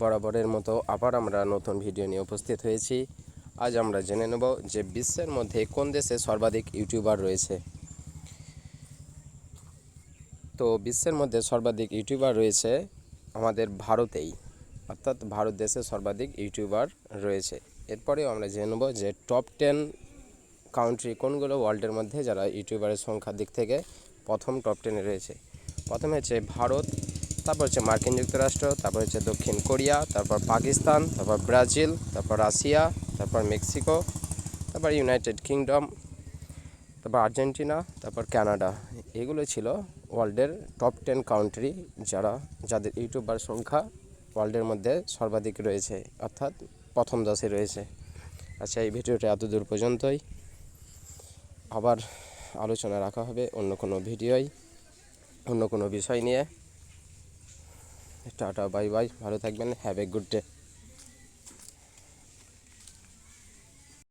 বরাবরের মতো আবার আমরা নতুন ভিডিও নিয়ে উপস্থিত হয়েছি। আজ আমরা জেনে নেব যে বিশ্বের মধ্যে কোন দেশে সর্বাধিক ইউটিউবার রয়েছে। তো বিশ্বের মধ্যে সর্বাধিক ইউটিউবার রয়েছে আমাদের ভারতেই, অর্থাৎ ভারত দেশে সর্বাধিক ইউটিউবার রয়েছে। এরপরেও আমরা জেনে নেব যে টপ টেন কাউন্ট্রি কোনগুলো ওয়ার্ল্ডের মধ্যে যারা ইউটিউবারের সংখ্যার দিক থেকে প্রথম টপ টেনে রয়েছে। প্রথমে হচ্ছে ভারত তারপর হচ্ছে মার্কিন যুক্তরাষ্ট্র, তারপর হচ্ছে দক্ষিণ কোরিয়া, তারপর পাকিস্তান, তারপর ব্রাজিল, তারপর রাশিয়া, তারপর মেক্সিকো, তারপর ইউনাইটেড কিংডম, তারপর আর্জেন্টিনা, তারপর কানাডা। এগুলো ছিল ওয়ার্ল্ডের টপ টেন কাউন্ট্রি যারা, যাদের ইউটিউবার সংখ্যা ওয়ার্ল্ডের মধ্যে সর্বাধিক রয়েছে, অর্থাৎ প্রথম দশে রয়েছে। আচ্ছা এই ভিডিওটা এত দূর পর্যন্তই। আবার আলোচনা রাখা হবে অন্য কোনো ভিডিওয়, অন্য কোনো বিষয় নিয়ে। টাটা বাই বাই ভালো থাকবেন হ্যাভ এ গুড ডে